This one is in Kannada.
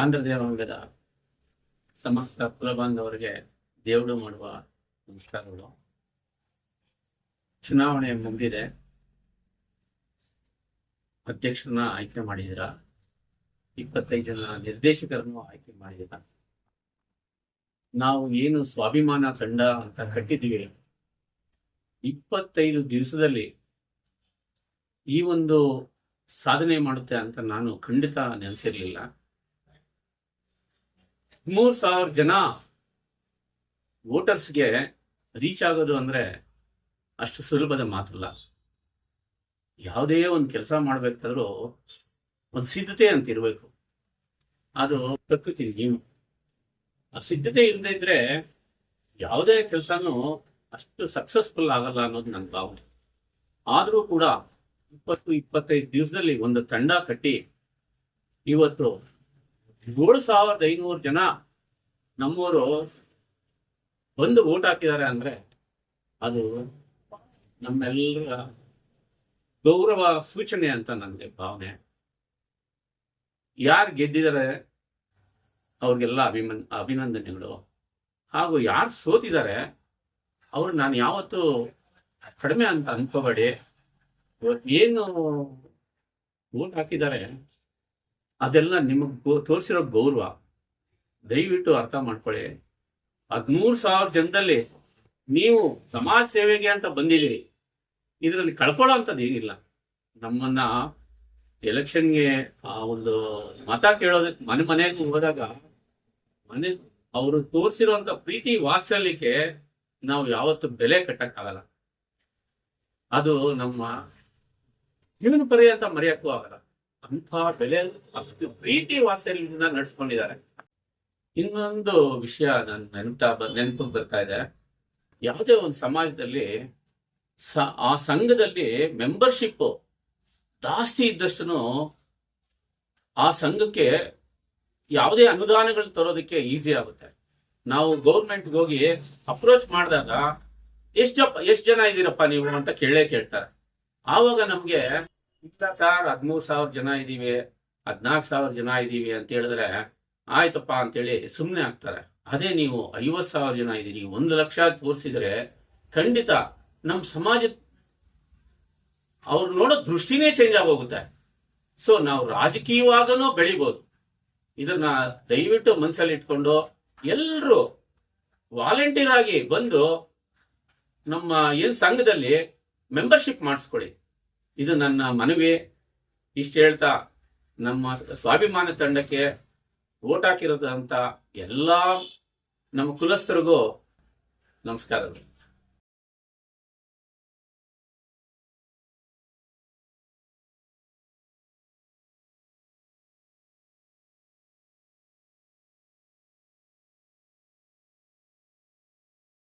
ಆಂಧ್ರ ದೇವಾಂಗದ ಸಮಸ್ತ ಕುಲಬಾಂಧವರಿಗೆ ದೇವರು ಮಾಡುವ ನಮಸ್ಕಾರಗಳು. ಚುನಾವಣೆ ಮುಗಿದಿದೆ. ಅಧ್ಯಕ್ಷರನ್ನ ಆಯ್ಕೆ ಮಾಡಿದ್ದೀರಾ? ಇಪ್ಪತ್ತೈದು ಜನ ನಿರ್ದೇಶಕರನ್ನು ಆಯ್ಕೆ ಮಾಡಿದ್ದೀರಾ? ನಾವು ಏನು ಸ್ವಾಭಿಮಾನ ತಂಡ ಅಂತ ಕಟ್ಟಿದ್ದೀವಿ. ಇಪ್ಪತ್ತೈದು ದಿವಸದಲ್ಲಿ ಈ ಒಂದು ಸಾಧನೆ ಮಾಡುತ್ತೆ ಅಂತ ನಾನು ಖಂಡಿತ ನೆನೆಸಿರ್ಲಿಲ್ಲ. ಮೂರ್ ಸಾವಿರ ಜನ ವೋಟರ್ಸ್ಗೆ ರೀಚ್ ಆಗೋದು ಅಂದರೆ ಅಷ್ಟು ಸುಲಭದ ಮಾತಲ್ಲ. ಯಾವುದೇ ಒಂದು ಕೆಲಸ ಮಾಡಬೇಕಾದ್ರೂ ಒಂದು ಸಿದ್ಧತೆ ಅಂತ ಇರಬೇಕು. ಅದು ಪ್ರಕೃತಿ, ನೀವು. ಆ ಸಿದ್ಧತೆ ಇಲ್ಲದೇ ಇದ್ರೆ ಯಾವುದೇ ಕೆಲಸನೂ ಅಷ್ಟು ಸಕ್ಸಸ್ಫುಲ್ ಆಗಲ್ಲ ಅನ್ನೋದು ನನ್ನ ಭಾವನೆ. ಆದರೂ ಕೂಡ ಇಪ್ಪತ್ತು, ಇಪ್ಪತ್ತೈದು ದಿವಸದಲ್ಲಿ ಒಂದು ತಂಡ ಕಟ್ಟಿ ಇವತ್ತು ಏಳು ಸಾವಿರದ ಐನೂರು ಜನ ನಮ್ಮವರು ಬಂದು ಓಟ್ ಹಾಕಿದ್ದಾರೆ ಅಂದ್ರೆ ಅದು ನಮ್ಮೆಲ್ಲರ ಗೌರವ ಸೂಚನೆ ಅಂತ ನನಗೆ ಭಾವನೆ. ಯಾರು ಗೆದ್ದಿದ್ದಾರೆ ಅವ್ರಿಗೆಲ್ಲ ಅಭಿಮನ್, ಅಭಿನಂದನೆಗಳು. ಹಾಗೂ ಯಾರು ಸೋತಿದ್ದಾರೆ ಅವ್ರು ನಾನು ಯಾವತ್ತೂ ಕಡಿಮೆ ಅಂತ ಅನ್ಕೋಬೇಡಿ. ಏನು ಓಟ್ ಹಾಕಿದ್ದಾರೆ ಅದೆಲ್ಲ ನಿಮಗೆ ತೋರಿಸಿರೋ ಗೌರವ. ದಯವಿಟ್ಟು ಅರ್ಥ ಮಾಡ್ಕೊಳ್ಳಿ. ಹದಿಮೂರು ಸಾವಿರ ಜನದಲ್ಲಿ ನೀವು ಸಮಾಜ ಸೇವೆಗೆ ಅಂತ ಬಂದಿದ್ದೀರಿ. ಇದರಲ್ಲಿ ಕಳ್ಕೊಳ್ಳೋ ಅಂಥದ್ದು ಏನಿಲ್ಲ. ನಮ್ಮನ್ನ ಎಲೆಕ್ಷನ್ಗೆ ಆ ಒಂದು ಮತ ಕೇಳೋದಕ್ಕೆ ಮನೆ ಮನೆಗೆ ಹೋದಾಗ ಮನೆ ಅವರು ತೋರಿಸಿರುವಂತ ಪ್ರೀತಿ ವಾತ್ಸಲ್ಯಕ್ಕೆ ನಾವು ಯಾವತ್ತು ಬೆಲೆ ಕಟ್ಟಕ್ಕಾಗಲ್ಲ. ಅದು ನಮ್ಮ ಜೀವನ ಪರ್ಯಂತ ಮರೆಯಕ್ಕೂ ಆಗಲ್ಲ. ಅಂಥ ಬೆಲೆ ಅಷ್ಟು ಪ್ರೀತಿ ವಾತ್ಸಲ್ಯದಿಂದ ನಡ್ಸ್ಕೊಂಡಿದ್ದಾರೆ. ಇನ್ನೊಂದು ವಿಷಯ ನನ್ನ ನೆನಪ ನೆನಪು ಬರ್ತಾ ಇದೆ. ಯಾವುದೇ ಒಂದು ಸಮಾಜದಲ್ಲಿ ಸ, ಆ ಸಂಘದಲ್ಲಿ ಮೆಂಬರ್ಶಿಪ್ಪು ಜಾಸ್ತಿ ಇದ್ದಷ್ಟು ಆ ಸಂಘಕ್ಕೆ ಯಾವುದೇ ಅನುದಾನಗಳು ತರೋದಕ್ಕೆ ಈಸಿ ಆಗುತ್ತೆ. ನಾವು ಗೌರ್ಮೆಂಟ್ಗೆ ಹೋಗಿ ಅಪ್ರೋಚ್ ಮಾಡಿದಾಗ ಎಷ್ಟು ಎಷ್ಟು ಜನ ಇದ್ದೀರಪ್ಪ ನೀವು ಅಂತ ಕೇಳೇ ಕೇಳ್ತಾರೆ. ಆವಾಗ ನಮ್ಗೆ ಇಲ್ಲ ಸರ್ ಹದಿಮೂರು ಸಾವಿರ ಜನ ಇದ್ದೀವಿ, ಹದಿನಾಲ್ಕು ಸಾವಿರ ಜನ ಇದ್ದೀವಿ ಅಂತ ಹೇಳಿದ್ರೆ ಆಯ್ತಪ್ಪ ಅಂತೇಳಿ ಸುಮ್ಮನೆ ಆಗ್ತಾರೆ. ಅದೇ ನೀವು ಐವತ್ತು ಸಾವಿರ ಜನ ಇದ್ದೀರಿ, ಒಂದು ಲಕ್ಷ ತೋರಿಸಿದ್ರೆ ಖಂಡಿತ ನಮ್ಮ ಸಮಾಜ ಅವ್ರು ನೋಡೋ ದೃಷ್ಟಿನೇ ಚೇಂಜ್ ಆಗೋಗುತ್ತೆ. ಸೊ ನಾವು ರಾಜಕೀಯವಾಗನೂ ಬೆಳಿಬೋದು. ಇದನ್ನ ದಯವಿಟ್ಟು ಮನಸ್ಸಲ್ಲಿ ಇಟ್ಕೊಂಡು ಎಲ್ಲರೂ ವಾಲಂಟಿಯರ್ ಆಗಿ ಬಂದು ನಮ್ಮ ಏನು ಸಂಘದಲ್ಲಿ ಮೆಂಬರ್ಶಿಪ್ ಮಾಡಿಸ್ಕೊಳ್ಳಿ. ಇದು ನನ್ನ ಮನವಿ. ಇಷ್ಟು ಹೇಳ್ತಾ ನಮ್ಮ ಸ್ವಾಭಿಮಾನ ತಂಡಕ್ಕೆ ಓಟ್ ಹಾಕಿರೋದಂತ ಎಲ್ಲ ನಮ್ಮ ಕುಲಸ್ಥರಿಗೂ ನಮಸ್ಕಾರಗಳು.